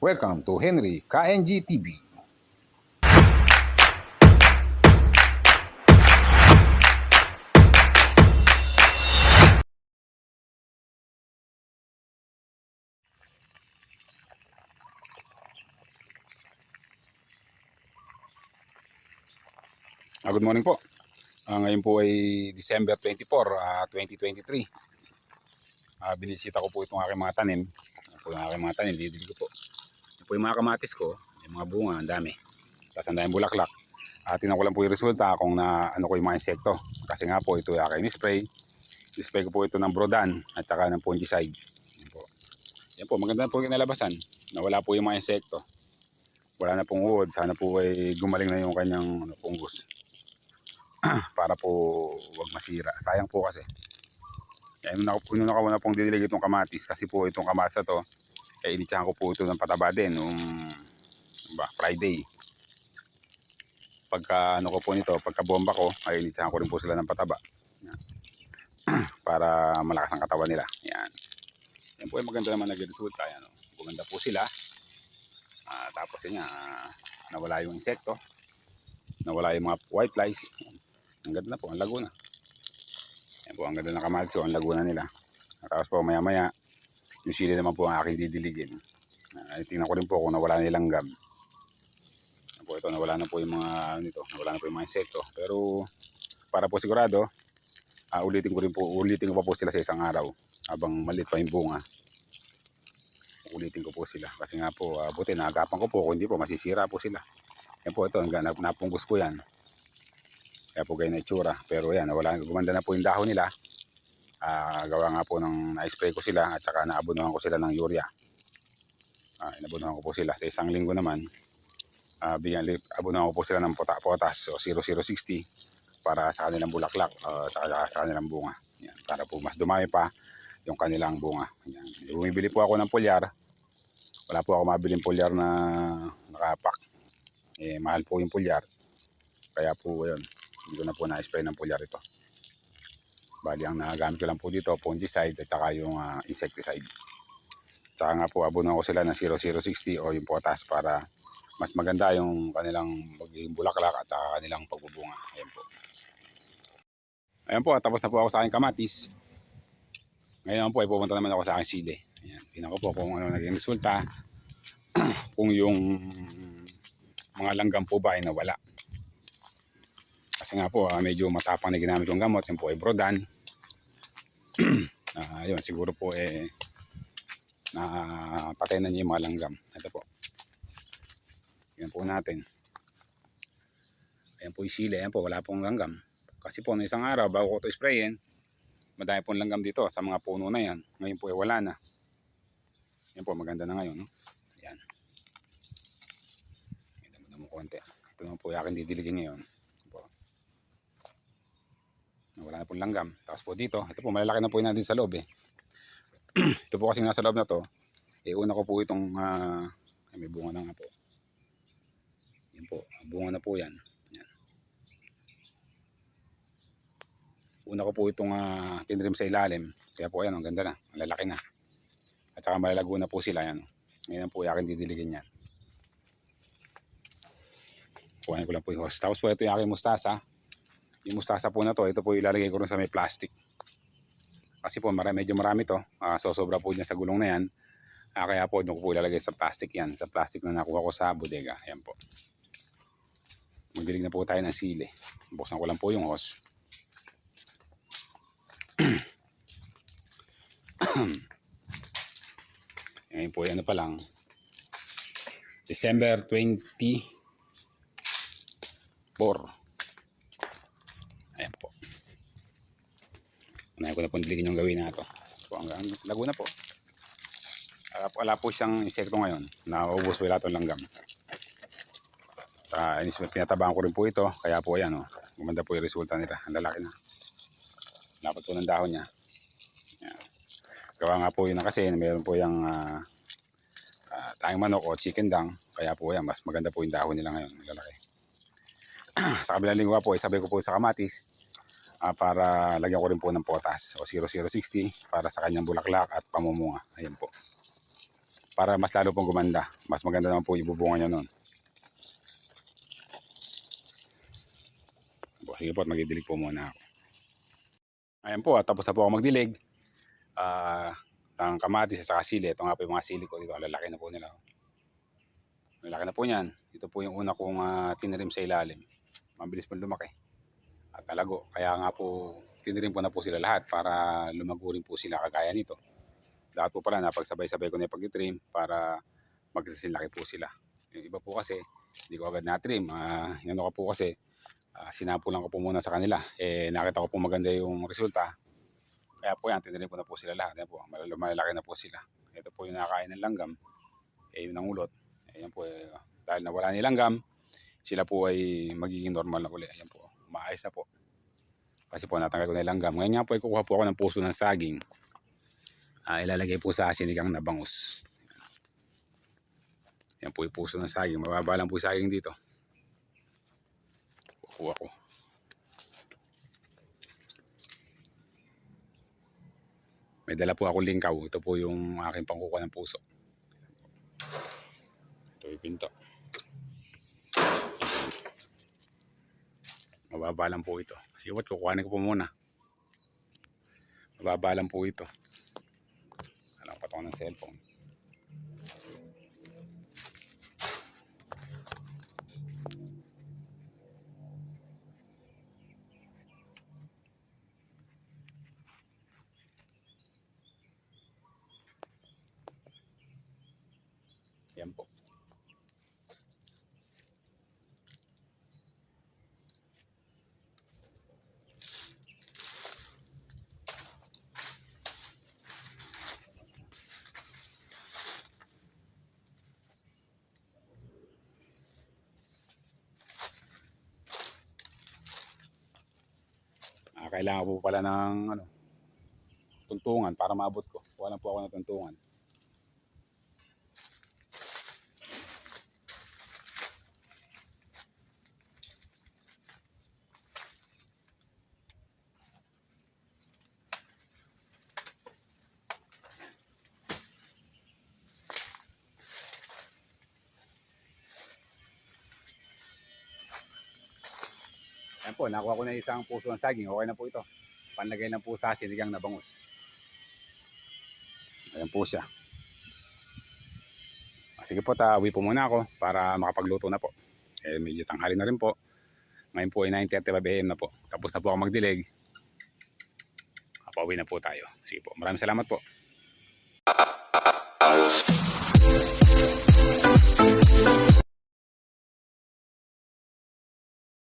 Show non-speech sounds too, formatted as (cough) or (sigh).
Welcome to Henry KNG TV. Ah, good morning po. Ah, ngayon po ay December 24, ah, 2023. Ah, binisita ko po itong aking mga tanim. Ito po aking mga tanim, didili ko po. Yung mga kamatis ko, yung mga bunga, ang dami. Tapos ang daming bulaklak. At tingnan ko lang po yung resulta kung na ano ko yung mga insekto. Kasi nga po ito yung spray. Spray ko po ito ng Brodan at saka ng fungicide. Yan po. Yan po, maganda po yung nalabasan. Nawala po yung mga insekto. Wala na pong uod. Sana po ay gumaling na yung kanyang ano, fungus (clears throat) para po wag masira. Sayang po kasi. Kaya nung ako, nung ako na pong dinilig itong kamatis kasi po itong kamatis na to, eh initsahan ko po ito ng pataba din nung ba, Friday. Pagka ano ko po nito, pagka bomba ko, ay initsahan ko rin po sila ng pataba. Yan. (clears throat) para malakas ang katawan nila. Yan. Yan po ay maganda naman nag-resulta. Yan, oh. Gumanda po sila. Ah, tapos yun nga, ah, nawala yung insekto. Nawala yung mga white flies. Yan. Ang ganda na po, ang lago na. Yan po, ang ganda ng kamatis ko, ang lago na nila. Tapos po, maya maya, yung sili naman po ang aking didiligin. Uh, tingnan ko rin po kung nawala nilang gam. Po, ito, nawala na po yung mga, ano nito, nawala na po yung mga insekto. Pero, para po sigurado, ah, ulitin ko rin po, ulitin ko pa po sila sa isang araw. Habang maliit pa yung bunga. Ulitin ko po sila. Kasi nga po, ah, buti, naagapan ko po, kung hindi po, masisira po sila. Yan po, ito, nap- napunggos po yan. Kaya po ganyan na itsura. Pero yan, wala, gumanda na po yung dahon nila. Ah, gawa nga po ng na-spray ko sila at saka naabunuhan ko sila ng urea. Ah, inabunuhan ko po sila. Sa isang linggo naman, ah, bigyan, abunuhan ko po sila ng pota, potas o 0060 para sa kanilang bulaklak at saka sa kanilang bunga. Yan, para po mas dumami pa yung kanilang bunga. Yan. Bumibili po ako ng pulyar. Wala po ako mabiling pulyar na nakapak. Eh, mahal po yung pulyar. Kaya po, yun, hindi ko na po na-spray ng pulyar ito. Bali, ang nagamit ko lang po dito, fungicide at saka yung ah, insecticide. Tsaka nga po, abunan ko sila ng 0060 o yung potas para mas maganda yung kanilang magiging bulaklak at saka kanilang pagbubunga. Ayan po. Ayan po, tapos na po ako sa aking kamatis. Ngayon po ay pupunta naman ako sa aking sili. Ayan, tingnan ko po kung ano naging resulta. (clears throat) kung yung mga langgam po ba ay nawala. Kasi nga po, ah, medyo matapang na ginamit yung gamot. Yan po ay Brodan. (clears throat) Ah, yun, siguro po eh, na patay na niya yung mga langgam. Ito po. Yan po natin. Ayan po yung sili. Ayan po, wala pong langgam. Kasi po, no isang araw, bago ko ito sprayin, madami pong langgam dito sa mga puno na yan. Ngayon po, eh, wala na. Yan po, maganda na ngayon. No? Ayan. May damo mo konti. Ito naman po yung aking didiligin ngayon. Wala na pong langgam. Tapos po dito, ito po, malalaki na po yun natin sa loob eh. (clears throat) ito po kasi nasa loob na to. Eh, una ko po itong, ay, may bunga na nga po. Yan po, bunga na po yan. yan. Una ko po itong ah, tinrim sa ilalim. Kaya po yan, ang ganda na. Ang lalaki na. At saka malalago na po sila. Yan. Ngayon po yung aking didiligin yan. Kuhain ko lang po yung hose. Tapos po ito yung aking mustasa. Yung mustasa po na to, ito po ilalagay ko rin sa may plastic. Kasi po marami, medyo marami to. Ah, so sobra po niya sa gulong na yan. Ah, kaya po doon ko po ilalagay sa plastic yan. Sa plastic na nakuha ko sa bodega. Ayan po. Magdilig na po tayo ng sili. Buksan ko lang po yung hose. (clears throat) Ngayon po, ano pa lang. December 24. Ayan po. Unahin ko na pong diligin yung gawin na ito. So, hanggang lago na po. Po, wala po siyang insekto ngayon. Nauubos po lahat ng langgam. Sa inis pinatabahan ko rin po ito. Kaya po yan, oh. gumanda po yung resulta nila. Ang lalaki na. Dapat po ng dahon niya. Yan. Gawa nga po yun na kasi meron po yung ah, ah, tayong manok o chicken dang. Kaya po yan, mas maganda po yung dahon nila ngayon. Ang lalaki. (clears throat) sa kabilang linggo po, isabay ko po sa kamatis ah, para lagyan ko rin po ng potas o 0060 para sa kanyang bulaklak at pamumunga. Ayan po. para mas lalo pong gumanda. Mas maganda naman po yung bubunga niya noon. Sige po, at magdidilig po muna ako. Ayan po, at tapos na po ako magdilig. Ah, ang kamatis at saka sili. Ito nga po yung mga sili ko dito. Ang lalaki na po nila. Ang lalaki na po niyan. Ito po yung una kong ah, tinirim sa ilalim. Mabilis po lumaki. At talago. Kaya nga po, tinirim ko na po sila lahat para lumago rin po sila kagaya nito. Lahat po pala napagsabay-sabay ko na yung pag-trim para magsasilaki po sila. Yung iba po kasi, hindi ko agad na-trim. Ah, yung ano ko po kasi, ah, sinapulan ko po muna sa kanila. Eh, nakita ko po maganda yung resulta. Kaya po yan, tinirin ko na po sila lahat. Yan po, malal- malalaki na po sila. Ito po yung nakakain ng langgam. Eh, yun ang ulot. Eh, yan po, eh, dahil nawala ni langgam, sila po ay magiging normal na uli. Ayan po, maayos na po. Kasi po natanggal ko na yung langgam. Ngayon nga po, ay kukuha po ako ng puso ng saging. Ah, ilalagay po sa sinigang na bangus. Yan po yung puso ng saging. Mababa lang po yung saging dito. Kukuha ko. May dala po ako lingkaw. Ito po yung aking pangkukuha ng puso. Ito yung pinto. Mababa lang po ito. Sige what, kukuhanin ko po muna. Mababa lang po ito. Alam ko ng cellphone. Yan po. Kailangan po pala ng ano, tuntungan para maabot ko. Lang po ako ng tuntungan. Ayan po, nakuha ko na isang puso ng saging. Okay na po ito. Panlagay lang po sa sinigang na bangus. Ayan po siya. Ah, Sige po, tawi po muna ako para makapagluto na po. Eh, medyo tanghali na rin po. Ngayon po ay 9.35 am na po. Tapos na po ako magdilig. Kapauwi na po tayo. Sige po, maraming salamat po.